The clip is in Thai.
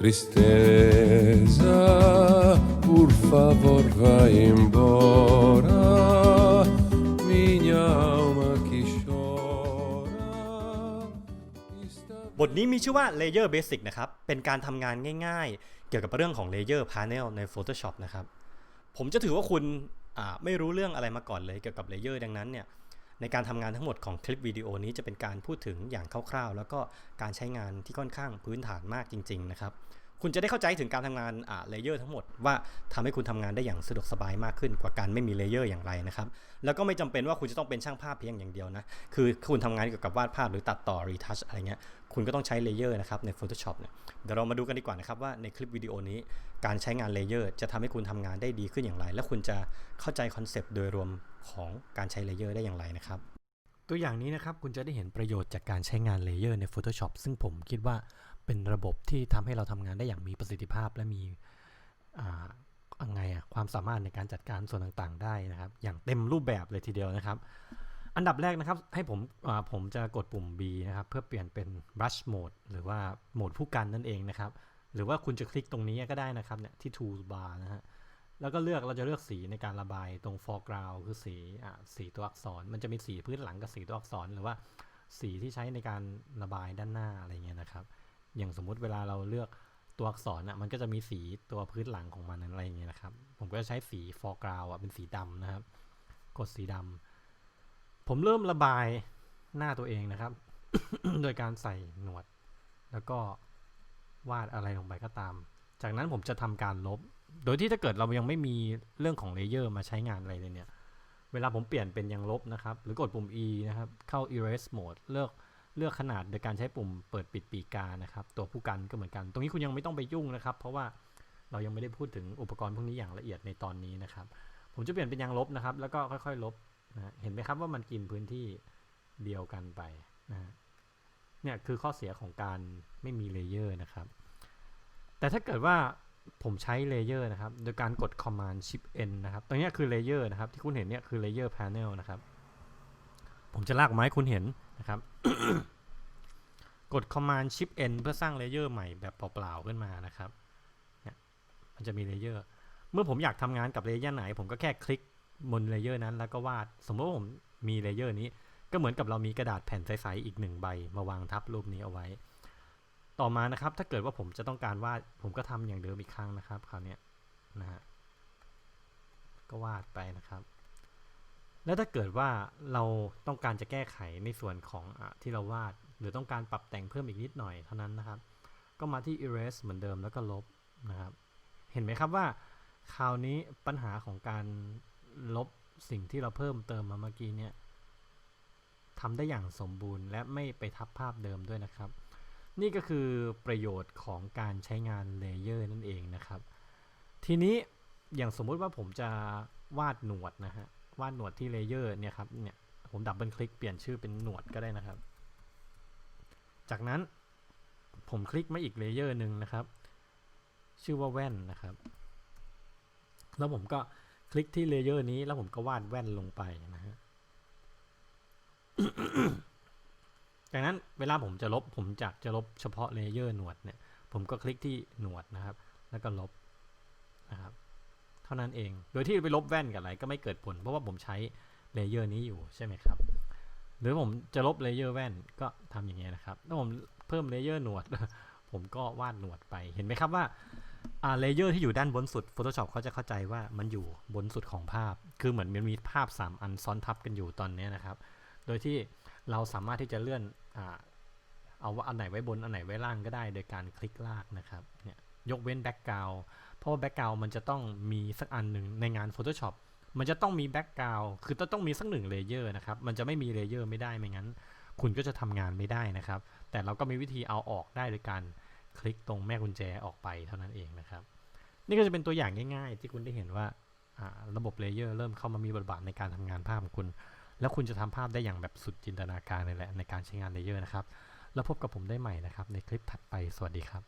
Tristeza, por favor, vai embora. Minha alma que chora. Está บทนี้มีชื่อว่า Layer Basic นะครับ เป็นการทำงานง่ายๆ เกี่ยวกับเรื่องของ Layer Panel ใน Photoshop นะครับ ผมจะถือว่าคุณไม่รู้เรื่องอะไรมาก่อนเลยเกี่ยวกับ Layer ดังนั้นเนี่ย ในการทำงานทั้งหมดของคลิปวิดีโอนี้จะเป็นการพูดถึงอย่างคร่าวๆ แล้วก็การใช้งานที่ค่อนข้างพื้นฐานมากจริง ๆ นะครับ คุณจะได้เข้าใจถึงการทำงานเลเยอร์ทั้งหมดว่าทำให้คุณทำงานได้อย่างสะดวกสบายมากขึ้นกว่าการไม่มีเลเยอร์อย่างไรนะครับ แล้วก็ไม่จำเป็นว่าคุณจะต้องเป็นช่างภาพเพียงอย่างเดียวนะ คือคุณทำงานเกี่ยวกับวาดภาพหรือตัดต่อรีทัชอะไรเงี้ย คุณก็ต้องใช้เลเยอร์นะครับใน Photoshop เนี่ย เดี๋ยวเรามาดูกันดีกว่านะครับว่าในคลิปวิดีโอนี้การใช้งานเลเยอร์จะทำให้คุณทำงานได้ดีขึ้นอย่างไร และคุณจะเข้าใจคอนเซปต์โดยรวมของการใช้เลเยอร์ได้อย่างไรนะครับตัวอย่างนี้นะครับคุณจะได้เห็นประโยชน์จากการใช้งานเลเยอร์ใน Photoshop ซึ่งผมคิดว่า เป็นระบบที่ทำให้เราทำงานได้อย่างมีประสิทธิภาพและมีอ่ายังไงอะความสามารถในการจัดการส่วนต่างๆ ได้นะครับ อย่างเต็มรูปแบบเลยทีเดียวนะครับ อันดับแรกนะครับให้ผมผมจะกดปุ่ม B นะครับ เพื่อเปลี่ยนเป็น brush mode หรือว่าโหมดผู้กันนั่นเองนะครับ หรือว่าคุณจะคลิกตรงนี้ก็ได้นะครับเนี่ยที่ toolbar นะฮะแล้วก็เลือกเราจะเลือกสีในการระบายตรง foreground คือสีอสีตัวอักษร มันจะมีสีพื้นหลังกับสีตัวอักษร หรือว่าสีที่ใช้ในการระบายด้านหน้าอะไรเงี้ยนะครับ อย่างสมมุติเวลาเราเลือกตัวอักษรอะมันก็จะมีสีตัวพื้นหลังของมันอะไรอย่างเงี้ยนะครับ ผมก็จะใช้สี foreground อะเป็นสีดำนะครับ กดสีดำผมเริ่มระบายหน้าตัวเองนะครับ โดยการใส่หนวด แล้วก็วาดอะไรลงไปก็ตาม จากนั้นผมจะทำการลบ โดยที่ถ้าเกิดเรายังไม่มีเรื่องของเลเยอร์มาใช้งานอะไรเลยเนี่ย เวลาผมเปลี่ยนเป็นยังลบนะครับ หรือกดปุ่ม E นะครับ เข้า erase mode เลือก เลือกขนาดโดยการใช้ปุ่มเปิดปิดปีกานะครับ ตัวผู้กันก็เหมือนกัน ตรงนี้คุณยังไม่ต้องไปยุ่งนะครับ เพราะว่าเรายังไม่ได้พูดถึงอุปกรณ์พวกนี้อย่างละเอียดในตอนนี้นะครับ ผมจะเปลี่ยนเป็นยังลบนะครับ แล้วก็ค่อยๆลบนะเห็นไหมครับว่ามันกินพื้นที่เดียวกันไปนะเนี่ยคือข้อเสียของการไม่มีเลเยอร์นะครับ แต่ถ้าเกิดว่าผมใช้เลเยอร์นะครับ โดยการกด Command Shift N นะครับ ตรงนี้คือเลเยอร์นะครับ ที่คุณเห็นเนี่ยคือเลเยอร์ Panel นะครับ ผมจะลากออกมาให้คุณเห็น นะครับ กด Command Shift N เพื่อสร้างเลเยอร์ใหม่แบบเปล่าๆขึ้นมานะครับเนี่ยมันจะมีเลเยอร์ เมื่อผมอยากทำงานกับเลเยอร์ไหน ผมก็แค่คลิกบนเลเยอร์นั้น แล้วก็วาด สมมติว่าผมมีเลเยอร์นี้ ก็เหมือนกับเรามีกระดาษแผ่นใสๆอีกหนึ่งใบ มาวางทับรูปนี้เอาไว้ ต่อมานะครับ ถ้าเกิดว่าผมจะต้องการวาด ผมก็ทำอย่างเดิมอีกครั้งนะครับ คราวนี้นะฮะ ก็วาดไปนะครับ แล้วถ้าเกิดว่าเราต้องการจะแก้ไขในส่วนของอที่เราวาด หรือต้องการปรับแต่งเพิ่มอีกนิดหน่อยเท่านั้นนะครับ ก็มาที่ erase เหมือนเดิมแล้วก็ลบนะครับ เห็นไหมครับว่าคราวนี้ปัญหาของการลบสิ่งที่เราเพิ่มเติมมาเมื่อกี้เนี่ยทำได้อย่างสมบูรณ์ และไม่ไปทับภาพเดิมด้วยนะครับ นี่ก็คือประโยชน์ของการใช้งานเลเยอร์นั่นเองนะครับ ทีนี้อย่างสมมุติว่าผมจะวาดหนวดนะฮะ วาดหนวดที่เลเยอร์เนี่ยครับเนี่ยผมดับเบิลคลิกเปลี่ยนชื่อเป็นหนวดก็ได้นะครับ จากนั้นผมคลิกมาอีกเลเยอร์หนึ่งนะครับ ชื่อว่าแว่นนะครับ แล้วผมก็คลิกที่เลเยอร์นี้แล้วผมก็วาดแว่นลงไปนะฮะจากนั้นเวลาผมจะลบผมจะจะลบเฉพาะเลเยอร์หนวดเนี่ย ผมก็คลิกที่หนวดนะครับ แล้วก็ลบ ท่านั้นเอง โดยที่ไปลบแว่นกับอะไรก็ไม่เกิดผล เพราะว่าผมใช้เลเยอร์นี้อยู่ใช่ไหมครับ หรือผมจะลบเลเยอร์แว่นก็ทำอย่างเงี้ยนะครับถ้าผมเพิ่มเลเยอร์หนวด ผมก็วาดหนวดไป เห็นไหมครับว่าเลเยอร์ที่อยู่ด้านบนสุด Photoshop เขาจะเข้าใจว่ามันอยู่บนสุดของภาพ คือเหมือนมันมีภาพ 3 อันซ้อนทับกันอยู่ตอนนี้นะครับ โดยที่เราสามารถที่จะเลื่อนอเอาว่าอันไหนไว้บนอันไหนไว้ล่างก็ได้ โดยการคลิกลากนะครับเนี่ย ยกเว้นแบ็กกราวเพราะว่าแบ็กกราวมันจะต้องมีสักอันหนึ่งในงาน Photoshop มันจะต้องมีแบ็กกราวคือต้องมีสักหนึ่งเลเยอร์นะครับ มันจะไม่มีเลเยอร์ไม่ได้ไม่งั้น คุณก็จะทำงานไม่ได้นะครับ แต่เราก็มีวิธีเอาออกได้โดยการคลิกตรงแม่กุญแจออกไปเท่านั้นเองนะครับ นี่ก็จะเป็นตัวอย่างง่าย ๆ ที่คุณได้เห็นว่าระบบเลเยอร์เริ่มเข้ามามีบทบาทในการทำงานภาพของคุณ แล้วคุณจะทำภาพได้อย่างแบบสุดจินตนาการเลยแหละในการใช้งานเลเยอร์นะครับ แล้วพบกับผมได้ใหม่นะครับ ในคลิปถัดไปสวัสดีครับ